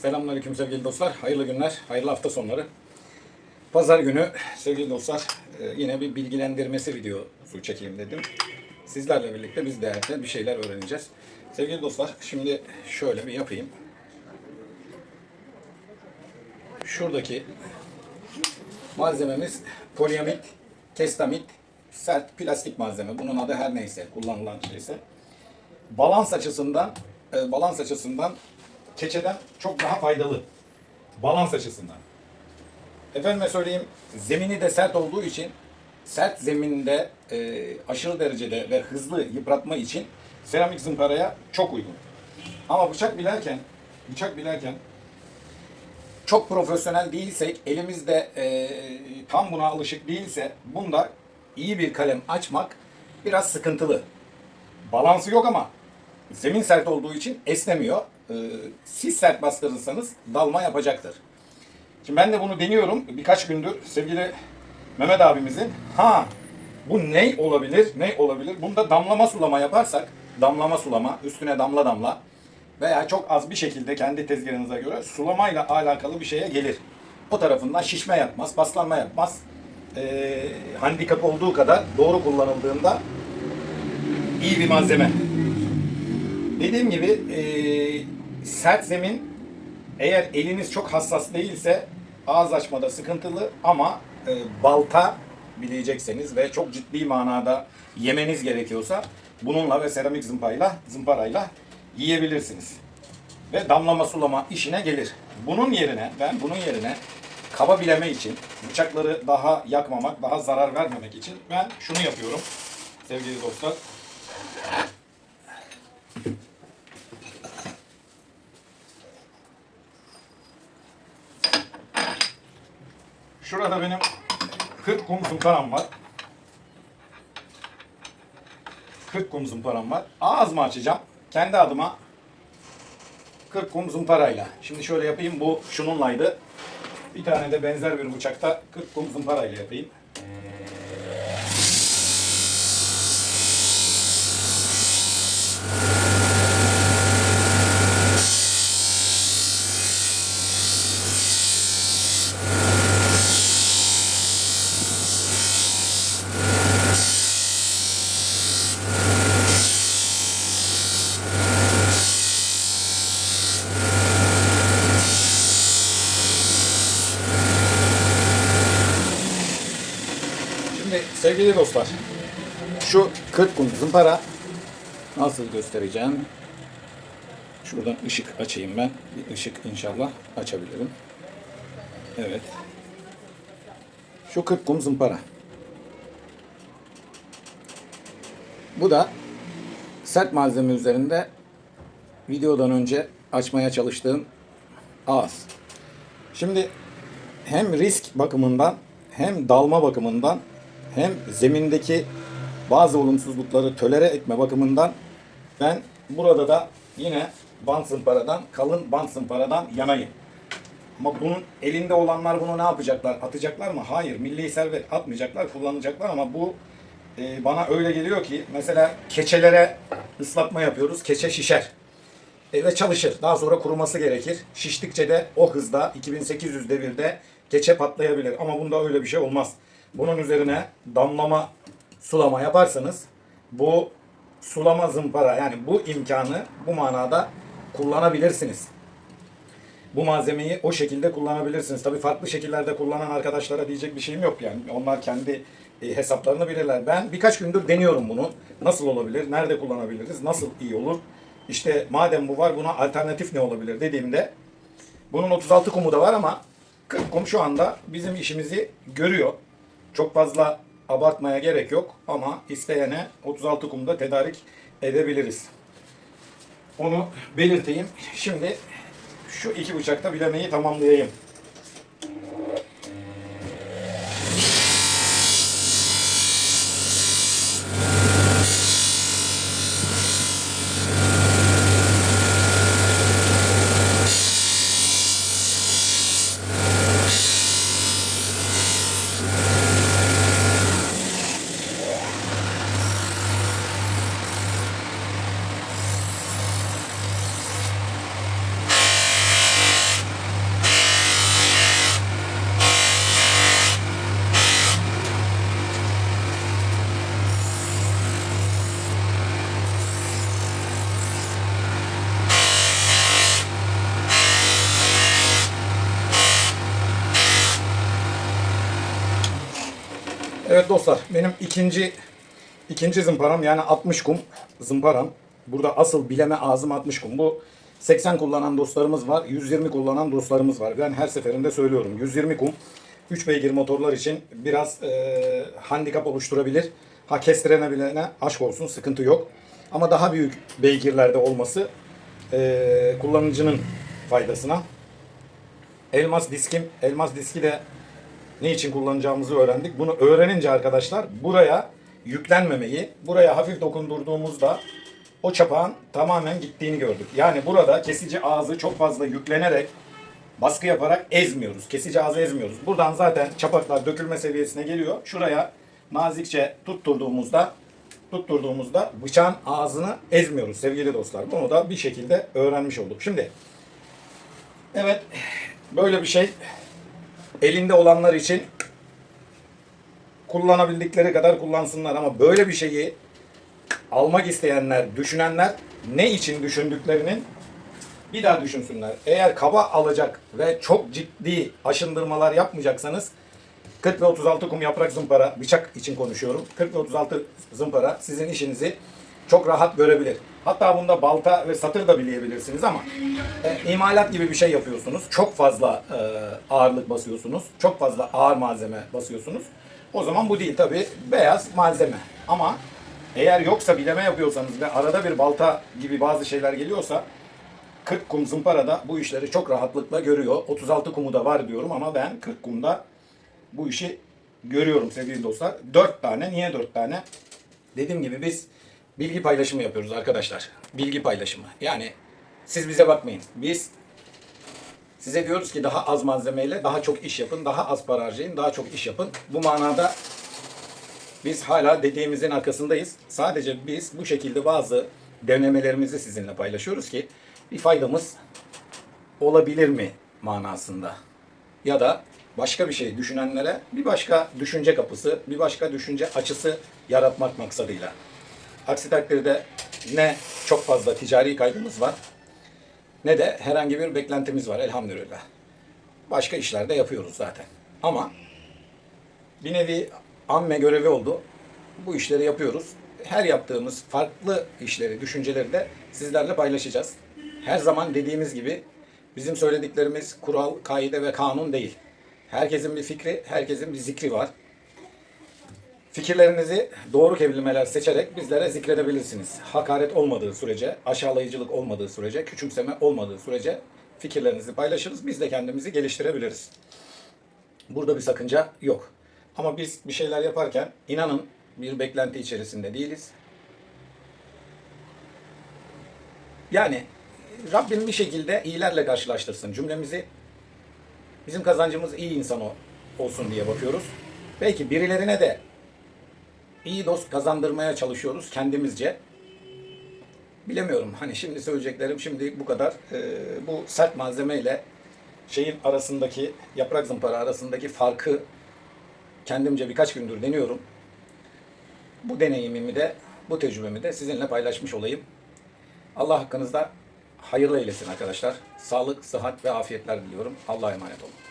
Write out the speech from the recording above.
Selamünaleyküm sevgili dostlar. Hayırlı günler, hayırlı hafta sonları. Pazar günü sevgili dostlar e, yine bir bilgilendirmesi videosu çekeyim dedim. Sizlerle birlikte biz de bir şeyler öğreneceğiz. Sevgili dostlar şimdi şöyle bir yapayım. Şuradaki malzememiz poliamit, kestamit, sert plastik malzeme. Bunun adı her neyse kullanılan şeyse. Balans açısından e, balans açısından keçeden çok daha faydalı. Balans açısından. Efendime söyleyeyim zemini de sert olduğu için sert zeminde e, aşırı derecede ve hızlı yıpratma için seramik zımparaya çok uygun. Ama bıçak bilerken bıçak bilerken çok profesyonel değilsek, elimizde e, tam buna alışık değilse bunda iyi bir kalem açmak biraz sıkıntılı. Balansı yok ama zemin sert olduğu için esnemiyor. Ee, siz sert bastırırsanız dalma yapacaktır. Şimdi ben de bunu deniyorum birkaç gündür sevgili Mehmet abimizin. Ha bu ne olabilir? Ne olabilir? Bunda damlama sulama yaparsak, damlama sulama, üstüne damla damla veya çok az bir şekilde kendi tezgahınıza göre sulamayla alakalı bir şeye gelir. O tarafından şişme yapmaz, paslanma yapmaz. Ee, handikap olduğu kadar doğru kullanıldığında iyi bir malzeme. Dediğim gibi e, sert zemin eğer eliniz çok hassas değilse ağız açmada sıkıntılı ama e, balta bilecekseniz ve çok ciddi manada yemeniz gerekiyorsa bununla ve seramik zımpayla, zımparayla yiyebilirsiniz. Ve damlama sulama işine gelir. Bunun yerine ben bunun yerine kaba bileme için bıçakları daha yakmamak, daha zarar vermemek için ben şunu yapıyorum sevgili dostlar. Şurada benim 40 kum zımparam var. 40 kum zımparam var. Ağız mı açacağım? Kendi adıma 40 kum zımparayla. Şimdi şöyle yapayım. Bu şununlaydı. Bir tane de benzer bir bıçakta 40 kum zımparayla yapayım. Şimdi sevgili dostlar, şu 40 kum zımpara nasıl göstereceğim? Şuradan ışık açayım ben. Bir ışık inşallah açabilirim. Evet. Şu 40 kum zımpara. Bu da sert malzeme üzerinde videodan önce açmaya çalıştığım ağız. Şimdi hem risk bakımından hem dalma bakımından hem zemindeki bazı olumsuzlukları tölere etme bakımından ben burada da yine bant zımparadan, kalın bant zımparadan yanayım. Ama bunun elinde olanlar bunu ne yapacaklar? Atacaklar mı? Hayır. Milli servet atmayacaklar, kullanacaklar ama bu e, bana öyle geliyor ki mesela keçelere ıslatma yapıyoruz. Keçe şişer. E, ve çalışır. Daha sonra kuruması gerekir. Şiştikçe de o hızda 2800 devirde keçe patlayabilir. Ama bunda öyle bir şey olmaz. Bunun üzerine damlama sulama yaparsanız bu sulama zımpara yani bu imkanı bu manada kullanabilirsiniz. Bu malzemeyi o şekilde kullanabilirsiniz. Tabii farklı şekillerde kullanan arkadaşlara diyecek bir şeyim yok yani. Onlar kendi e, hesaplarını bilirler. Ben birkaç gündür deniyorum bunu. Nasıl olabilir? Nerede kullanabiliriz? Nasıl iyi olur? İşte madem bu var buna alternatif ne olabilir dediğimde bunun 36 kumu da var ama 40 kum şu anda bizim işimizi görüyor. Çok fazla abartmaya gerek yok ama isteyene 36 kumda tedarik edebiliriz. Onu belirteyim. Şimdi şu iki bıçakta bilemeyi tamamlayayım. Evet dostlar benim ikinci ikinci zımparam yani 60 kum zımparam. Burada asıl bileme ağzım 60 kum. Bu 80 kullanan dostlarımız var. 120 kullanan dostlarımız var. Ben her seferinde söylüyorum. 120 kum 3 beygir motorlar için biraz e, handikap oluşturabilir. Ha kestirenebilene aşk olsun sıkıntı yok. Ama daha büyük beygirlerde olması e, kullanıcının faydasına. Elmas diskim, elmas diski de ne için kullanacağımızı öğrendik. Bunu öğrenince arkadaşlar buraya yüklenmemeyi, buraya hafif dokundurduğumuzda o çapağın tamamen gittiğini gördük. Yani burada kesici ağzı çok fazla yüklenerek baskı yaparak ezmiyoruz. Kesici ağzı ezmiyoruz. Buradan zaten çapaklar dökülme seviyesine geliyor. Şuraya nazikçe tutturduğumuzda tutturduğumuzda bıçağın ağzını ezmiyoruz sevgili dostlar. Bunu da bir şekilde öğrenmiş olduk. Şimdi evet böyle bir şey elinde olanlar için kullanabildikleri kadar kullansınlar ama böyle bir şeyi almak isteyenler, düşünenler ne için düşündüklerinin bir daha düşünsünler. Eğer kaba alacak ve çok ciddi aşındırmalar yapmayacaksanız 40 ve 36 kum yaprak zımpara, bıçak için konuşuyorum. 40 ve 36 zımpara sizin işinizi çok rahat görebilir. Hatta bunda balta ve satır da bileyebilirsiniz ama e, imalat gibi bir şey yapıyorsunuz. Çok fazla e, ağırlık basıyorsunuz. Çok fazla ağır malzeme basıyorsunuz. O zaman bu değil tabi beyaz malzeme. Ama eğer yoksa bileme yapıyorsanız ve arada bir balta gibi bazı şeyler geliyorsa 40 kum zımparada bu işleri çok rahatlıkla görüyor. 36 kumu da var diyorum ama ben 40 kumda bu işi görüyorum sevgili dostlar. 4 tane. Niye 4 tane? Dediğim gibi biz bilgi paylaşımı yapıyoruz arkadaşlar. Bilgi paylaşımı. Yani siz bize bakmayın. Biz size diyoruz ki daha az malzemeyle daha çok iş yapın, daha az para harcayın, daha çok iş yapın. Bu manada biz hala dediğimizin arkasındayız. Sadece biz bu şekilde bazı denemelerimizi sizinle paylaşıyoruz ki bir faydamız olabilir mi manasında. Ya da başka bir şey düşünenlere bir başka düşünce kapısı, bir başka düşünce açısı yaratmak maksadıyla. Aksi takdirde ne çok fazla ticari kaygımız var ne de herhangi bir beklentimiz var elhamdülillah. Başka işler de yapıyoruz zaten. Ama bir nevi amme görevi oldu. Bu işleri yapıyoruz. Her yaptığımız farklı işleri, düşünceleri de sizlerle paylaşacağız. Her zaman dediğimiz gibi bizim söylediklerimiz kural, kaide ve kanun değil. Herkesin bir fikri, herkesin bir zikri var. Fikirlerinizi doğru kelimeler seçerek bizlere zikredebilirsiniz. Hakaret olmadığı sürece, aşağılayıcılık olmadığı sürece, küçümseme olmadığı sürece fikirlerinizi paylaşırız. Biz de kendimizi geliştirebiliriz. Burada bir sakınca yok. Ama biz bir şeyler yaparken inanın bir beklenti içerisinde değiliz. Yani Rabbim bir şekilde iyilerle karşılaştırsın cümlemizi. Bizim kazancımız iyi insan olsun diye bakıyoruz. Belki birilerine de iyi dost kazandırmaya çalışıyoruz kendimizce. Bilemiyorum. Hani şimdi söyleyeceklerim şimdi bu kadar. Ee, bu sert malzemeyle şeyin arasındaki yaprak zımpara arasındaki farkı kendimce birkaç gündür deniyorum. Bu deneyimimi de bu tecrübemi de sizinle paylaşmış olayım. Allah hakkınızda hayırlı eylesin arkadaşlar. Sağlık, sıhhat ve afiyetler diliyorum. Allah'a emanet olun.